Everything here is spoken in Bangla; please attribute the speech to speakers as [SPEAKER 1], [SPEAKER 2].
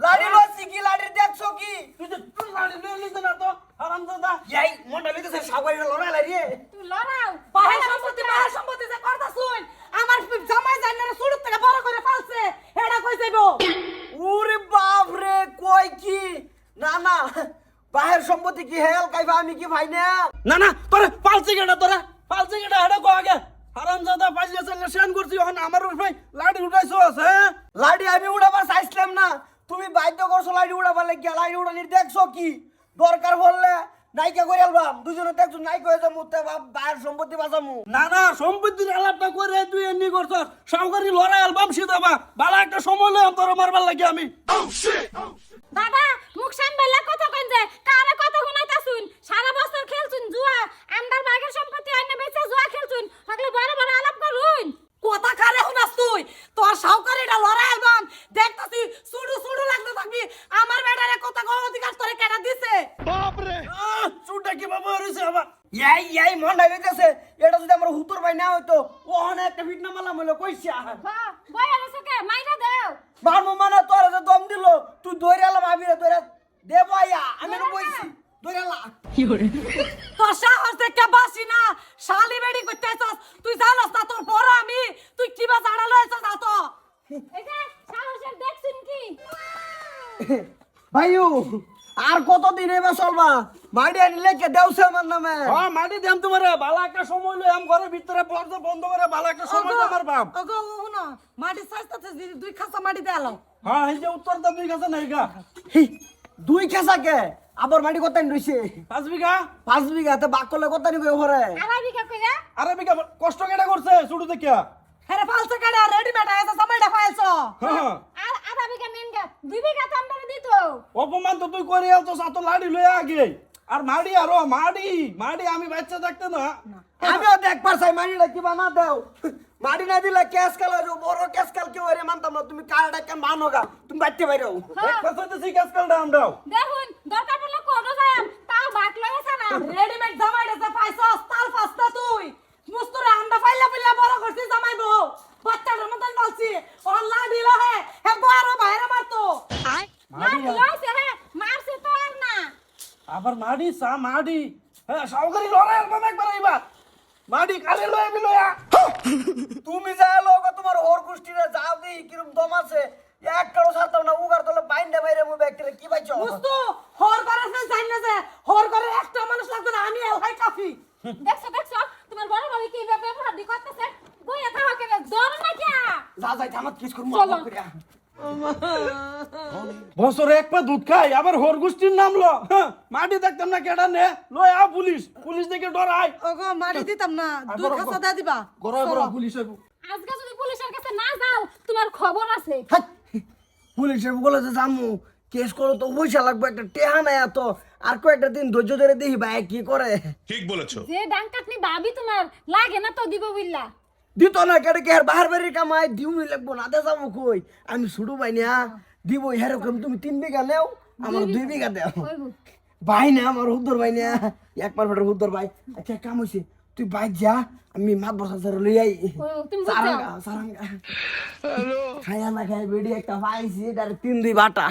[SPEAKER 1] লাড়ি হ্যাঁ। লছি কি লাড়ি দেখছ কি?
[SPEAKER 2] তুই তো তুই লাড়ি লই লিস না তো হারামজাদা।
[SPEAKER 1] এই মন্ডা লইতেছে সাগরে লড়াই লাড়িয়ে
[SPEAKER 3] তুই লড়াও বাহির হ্যাঁ, সম্পত্তি বাহির হ্যাঁ।
[SPEAKER 4] সম্পত্তি যে করতা শুন আমার জামাই জান্নারে সুড়ুত থেকে বড় করে ফালছে হেডা কই যাইবো?
[SPEAKER 1] উরে বাপ রে কই কি? না না বাহির সম্পত্তি কি হেল কাইবা আমি কি ভাই না?
[SPEAKER 2] না না তোরে পালছে গেডা তোরে? পালছে গেডা হেডা কো আগে? হারামজাদা পাইলে সেন করছি এখন আমার উপরে লাড়ি উঠাইছো আছে
[SPEAKER 1] লাড়ি আমি উড়াবার চাইছিলাম না। তুমি বাধ্য করছ লাডি গিয়া লাগে উড়া উড়ানির দেখছ কি? দরকার বললে নাইকা করে আলবাম। দুজনে দেখছ নাইকা হয়ে যাব তে বাপ বাইরের সম্পত্তি বাঁচামু
[SPEAKER 2] না না সম্পত্তির আলাপটা করে তুই এমনি করছস। সাউকারি লড়াই আলবাম সিদাবা বালা একটা সময় লই তোর মারবার লাগে আমি।
[SPEAKER 3] বাবা মুখ সামবেলা কথা কইন যে কারে কথা শুনাইতা শুন সারা বছর খেলছুন জুয়া আমদার বাগের সম্পত্তি আইনে বেচে জুয়া খেলছুন হগলে বড় বড় আলাপ করুন
[SPEAKER 4] কথা কারে শুনাস তুই তোর সাউকারিটা লড়াই অ্যালবাম দেখতাছি সুড়ু সুড়ু লাগতে থাকবি আমার বেটারে কথা কও অধিকার তোরে কেডা দিছে
[SPEAKER 2] আহ, চুলটা কীভাবে হয়েছে
[SPEAKER 1] আবার এই এই মন ডাইতেছে এটা যদি আমার হুতুর ভাই না হইতো ওখানে একটা ফিটনা মালা মইলো কইছি
[SPEAKER 3] হ্যাঁ বই আলো কে মাইরা দেও।
[SPEAKER 1] মারমু মানে তোর যে দম দিল তুই দৌড়ে এলাম আমি রে দৌড়ে দে ভাইয়া আমি তো কইছি দৌড়ে এলা
[SPEAKER 4] তোর সাহস দেখে বাসি না শালি বেড়ি করতে আইছস তুই জানাস না তোর বড় আমি তুই কিবা জানা লইছস আ তো
[SPEAKER 3] এই যে সাহসের দেখছুন কি?
[SPEAKER 1] ভাইউ আর কতদিন এবার চলবা? মাইডি আনি লেখে দেওছে আমার নামে।
[SPEAKER 2] হ্যাঁ মাটি দেম তোমারে। বালা একটা সময় লই আম ঘরের ভিতরে পর্দা বন্ধ করে বালা একটা সময় দে আমার বাপ।
[SPEAKER 4] ওগো শুনো মাটি সাইজটাতে দুই খাসা মাটি দেয়ালো
[SPEAKER 2] হ্যাঁ এই যে উত্তর দাম দুই কাছে নাই গা।
[SPEAKER 1] দুই খেসাকে আবার মাটি কত রইছে?
[SPEAKER 2] পাঁচ বিঘা?
[SPEAKER 1] পাঁচ বিঘা তো বাক করলে কত নিবে ঘরে
[SPEAKER 3] আড়াই বিঘা কইরা?
[SPEAKER 2] আরে বিঘা কষ্ট কেটে করছে শুরু দেখিয়া?
[SPEAKER 4] হেরে ফালছে কাটা রেডিমেড আইছে সামাইটা ফাইলছো
[SPEAKER 2] হ্যাঁ
[SPEAKER 3] আর আধা বিঘা মেন গা। দুই বিঘা তো আমরা দিত।
[SPEAKER 2] অপমান তো তুই করে তো সাত লাড়ি লই আগে। আর মাড়ি আরও মাড়ি মাড়ি আমি বাচ্চা থাকতে না।
[SPEAKER 1] আমিও দেখ পারছাই মাটিটা কি বানা দেও? মাটি না দিলে ক্যাশ কাল বড় ক্যাশ কাল কেউ এরে মানতাম না তুমি কালটা কেন মানো গা তুমি বাড়তে বাইরো
[SPEAKER 3] একটা
[SPEAKER 2] সাথে শিকাস কালটা আমরাও
[SPEAKER 3] দেখুন দরকার পড়লে কোন যায় তাও ভাগ লইছে না।
[SPEAKER 4] রেডিমেড জামাইটা ফাইছস তাল ফাস্তা তুই। মুস্তুরে আন্ডা ফাইলা ফাইলা বড় করছিস জামাই বউ। বাচ্চাটার মতন বলছি অল্লাহ দিল হে হে বড় বাইরে মারতো।
[SPEAKER 2] মার লইছে
[SPEAKER 3] হ্যাঁ তো না
[SPEAKER 2] আবার মাড়ি সা মাড়ি। হ্যাঁ সাউকারি লড়াই অ্যালবাম একবার এইবার মাড়ি কালে লই আমি লইয়া
[SPEAKER 1] তুমি যাই লোক তোমার ওর গোষ্ঠীরে যাও দি কিরম দম আছে এক কারও সারতাম না উগার তলে বাইন্দে বাইরে মু ব্যক্তিরে কি পাইছো? মুস্তু
[SPEAKER 4] হর করে না জানি না যে হর করে একটা মানুষ লাগতো না আমি এলাই কাফি।
[SPEAKER 3] দেখছ দেখছ তোমার বড় বড় কি ব্যবহার দি করতেছে? বইয়া থাকা কেন জ্বর না কি
[SPEAKER 1] যা যাই থামাত কিস করমু চলো।
[SPEAKER 2] বছরে এক পা দুধ খাই আবার হোর গোষ্ঠীর নাম লো। হ্যাঁ, মাটি দেখতাম না কেডা নে? লই আ পুলিশ পুলিশ দেখে ডরাই।
[SPEAKER 4] ওগো মারি দিতাম না দুই খাসা দা দিবা।
[SPEAKER 2] গরো গরো পুলিশ হইব
[SPEAKER 3] আজকে যদি পুলিশের কাছে না যাও তোমার খবর আছে।
[SPEAKER 1] হাট! পুলিশে বলে যে জামু কেস করো তো পয়সা লাগবে একটা টেহা নাই এত। আর কয়েকটা দিন ধৈর্য ধরে দেখি ভাই কি করে?
[SPEAKER 5] ঠিক বলেছ।
[SPEAKER 3] যে ডাং কাটনি ভাবি তোমার লাগে না তো দিব বিল্লা।
[SPEAKER 1] দিত না কেটে কে আর বাহার বাড়ির কামাই দিউনি লাগবো না দে যাব কই আমি শুরু পাই না দিব এরকম তুমি তিন বিঘা নেও আমার দুই বিঘা দেও। ভাই না আমার হুদ্দর ভাই না এক পার ফেটার হুদ্দর ভাই আচ্ছা কাম হয়েছে তুই বাইক যা আমি মাত বসা ধরে লই আই।
[SPEAKER 3] সারাঙ্গা
[SPEAKER 1] সারাঙ্গা খাইয়া না খাই বেডি একটা পাইছি তার তিন দুই বাটা।